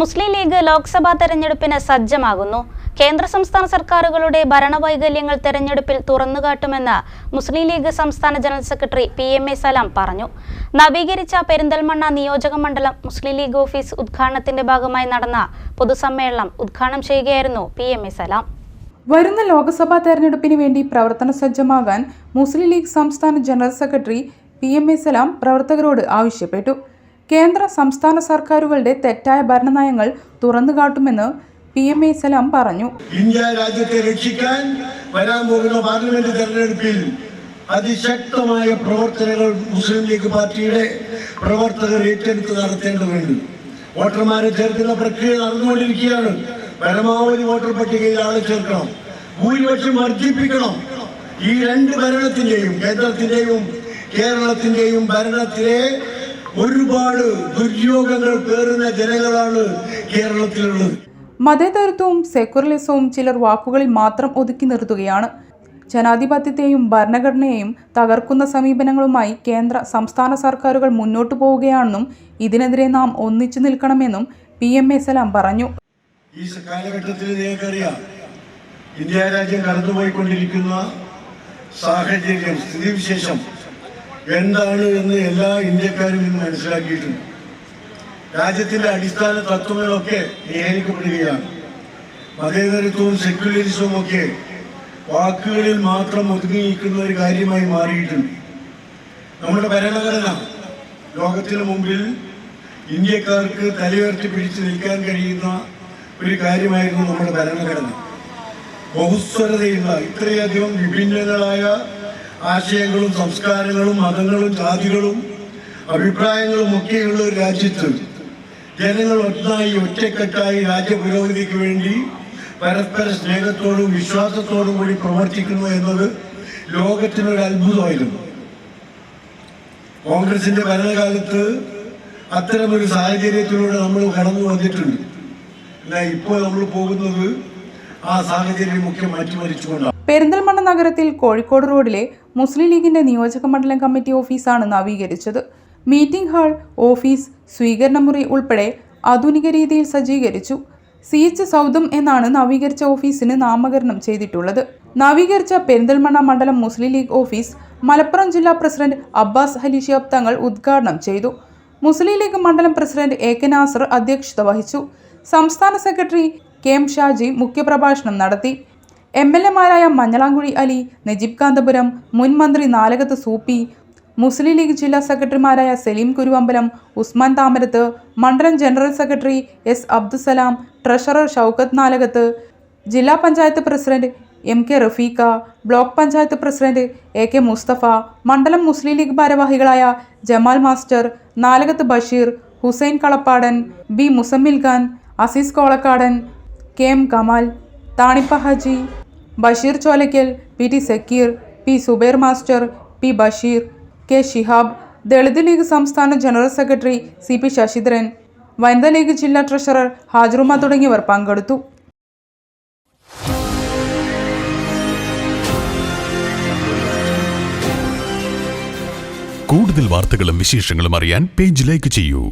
മുസ്ലിം league Lok Sabha തെരഞ്ഞെടുപ്പിന് സജ്ജമാകുന്നു. കേന്ദ്ര സംസ്ഥാന സർക്കാരുകളുടെ ഭരണവൈകല്യങ്ങൾ തെരഞ്ഞെടുപ്പിൽ തുറന്നുകാട്ടുമെന്ന് മുസ്ലിം ലീഗ് സംസ്ഥാന general secretary P M A Salam പറഞ്ഞു. നവീകരിച്ച പെരിന്തൽമണ്ണ നിയോജക മണ്ഡലം മുസ്ലിം ലീഗ് ഓഫീസ് ഉദ്ഘാടനത്തിന്റെ ഭാഗമായി നടന്ന പൊതുസമ്മേളനം ഉദ്ഘാടനം ചെയ്യുകയായിരുന്നു പി എം എ സലാം. വരുന്ന ലോക്സഭാ തെരഞ്ഞെടുപ്പിന് വേണ്ടി പ്രവർത്തന സജ്ജമാകാൻ മുസ്ലിം ലീഗ് സംസ്ഥാന general secretary P M A Salam പ്രവർത്തകരോട് ആവശ്യപ്പെട്ടു. കേന്ദ്ര സംസ്ഥാന സർക്കാരുകളുടെ തെറ്റായ ഭരണനയങ്ങൾ തുറന്നുകാട്ടുമെന്ന് പി എം എ സലാം പറഞ്ഞു. ഇന്ത്യ രാജ്യത്തെ രക്ഷിക്കാൻ വരാൻ പോകുന്ന പാർലമെന്റ് തെരഞ്ഞെടുപ്പിൽ അതിശക്തമായ പ്രവർത്തനങ്ങൾ മുസ്ലിം ലീഗ് പാർട്ടിയുടെ പ്രവർത്തകർ ഏറ്റെടുത്ത് നടത്തേണ്ടതുണ്ട് വോട്ടർമാരെ ചേർക്കുന്ന പ്രക്രിയ നടന്നുകൊണ്ടിരിക്കുകയാണ്. പരമാവധി വോട്ടർ പട്ടികയിൽ ആളെ ചേർക്കണം. ഭൂരിപക്ഷം വർദ്ധിപ്പിക്കണം. ഈ രണ്ട് ഭരണത്തിന്റെയും കേന്ദ്രത്തിന്റെയും കേരളത്തിന്റെയും ഭരണത്തിലെ ഒരുപാട് ദുര്യോഗങ്ങൾ പേറുന്ന ജനങ്ങളാണ് കേരളത്തിലുള്ളത്. മതേതരത്വവും സെക്യുലറിസവും ചിലർ വാക്കുകളിൽ മാത്രം ഒതുക്കി നിർത്തുകയാണ്. ജനാധിപത്യത്തെയും ഭരണഘടനയെയും തകർക്കുന്ന സമീപനങ്ങളുമായി കേന്ദ്ര സംസ്ഥാന സർക്കാരുകൾ മുന്നോട്ടു പോവുകയാണെന്നും ഇതിനെതിരെ നാം ഒന്നിച്ചു നിൽക്കണമെന്നും പി എം എ സലാം പറഞ്ഞു. ഈ കാലഘട്ടത്തിൽ നിങ്ങൾക്കറിയാം ഇന്ത്യ രാജ്യം കടന്നുപോയിക്കൊണ്ടിരിക്കുന്ന സാഹചര്യം സ്ഥിതിവിശേഷം എന്താണ് എന്ന് എല്ലാ ഇന്ത്യക്കാരും ഇന്ന് മനസ്സിലാക്കിയിട്ടുണ്ട്. രാജ്യത്തിന്റെ അടിസ്ഥാന തത്വങ്ങളൊക്കെ നിയന്ത്രിക്കപ്പെടുകയാണ് മതേതരത്വവും സെക്യുലറിസവും ഒക്കെ വാക്കുകളിൽ മാത്രം ഒതുങ്ങിയിരിക്കുന്ന ഒരു കാര്യമായി മാറിയിട്ടുണ്ട്. നമ്മുടെ ഭരണഘടന ലോകത്തിന് മുമ്പിൽ ഇന്ത്യക്കാർക്ക് തലയുയർത്തി പിടിച്ചു നിൽക്കാൻ കഴിയുന്ന ഒരു കാര്യമായിരുന്നു നമ്മുടെ ഭരണഘടന. ബഹുസ്വരതയുള്ള ഇത്രയധികം വിഭിന്നങ്ങളായ ആശയങ്ങളും സംസ്കാരങ്ങളും മതങ്ങളും ജാതികളും അഭിപ്രായങ്ങളും ഒക്കെയുള്ള ഒരു രാജ്യത്ത് ജനങ്ങൾ ഒന്നായി ഒറ്റക്കെട്ടായി രാജ്യപുരോഗതിക്ക് വേണ്ടി പരസ്പര സ്നേഹത്തോടും വിശ്വാസത്തോടും കൂടി പ്രവർത്തിക്കുന്നു എന്നത് ലോകത്തിനൊരു അത്ഭുതമായിരുന്നു. കോൺഗ്രസിന്റെ ഭരണകാലത്ത് അത്തരമൊരു സാഹചര്യത്തിലൂടെ നമ്മൾ കടന്നു വന്നിട്ടുണ്ട്. എന്നാൽ ഇപ്പോൾ നമ്മൾ പോകുന്നത് ആ സാഹചര്യമൊക്കെ മാറ്റിമറിച്ചുകൊണ്ടാണ്. പെരിന്തൽമണ്ണ നഗരത്തിൽ കോഴിക്കോട് റോഡിലെ മുസ്ലിം ലീഗിന്റെ നിയോജക മണ്ഡലം കമ്മിറ്റി ഓഫീസാണ് നവീകരിച്ചത്. മീറ്റിംഗ് ഹാൾ ഓഫീസ് സ്വീകരണ മുറി ഉൾപ്പെടെ ആധുനിക രീതിയിൽ സജ്ജീകരിച്ചു. സി എച്ച് സൗദം എന്നാണ് നവീകരിച്ച ഓഫീസിന് നാമകരണം ചെയ്തിട്ടുള്ളത്. നവീകരിച്ച പെരിന്തൽമണ്ണ മണ്ഡലം മുസ്ലിം ലീഗ് ഓഫീസ് മലപ്പുറം ജില്ലാ പ്രസിഡന്റ് അബ്ബാസ് ഹലിഷിയാബ് തങ്ങൾ ഉദ്ഘാടനം ചെയ്തു. മുസ്ലിം ലീഗ് മണ്ഡലം പ്രസിഡന്റ് എ കെ നാസർ അധ്യക്ഷത വഹിച്ചു. സംസ്ഥാന സെക്രട്ടറി കെ എം ഷാജി മുഖ്യപ്രഭാഷണം നടത്തി. എം എൽ എമാരായ മഞ്ഞളാങ്കുഴി അലി നജീബ് കാന്തപുരം മുൻ മന്ത്രി നാലകത്ത് സൂപ്പി മുസ്ലിം ലീഗ് ജില്ലാ സെക്രട്ടറിമാരായ സലീം കുരുവമ്പലം ഉസ്മാൻ താമരത്ത് മണ്ഡലം general secretary S Abdussalam treasurer Shoukath Nalakath ജില്ലാ panchayat president M K Rafeeqa block panchayat president A K Musthafa മണ്ഡലം മുസ്ലിം ലീഗ് ഭാരവാഹികളായ Jamal master Nalakath Basheer Hussain Kalappadan B Muzammil Khan Azeez Kolakkadan K M Kamal Thanippa Haji Basheer Cholakkal P T Sakeer P Subair master P Basheer K Shihab Dalit League സംസ്ഥാന general secretary C P Sasidharan Vanitha League ജില്ലാ treasurer ഹാജറുമ തുടങ്ങിയവർ പങ്കെടുത്തു. കൂടുതൽ വാർത്തകളും വിശേഷങ്ങളും അറിയാൻ page like ചെയ്യൂ.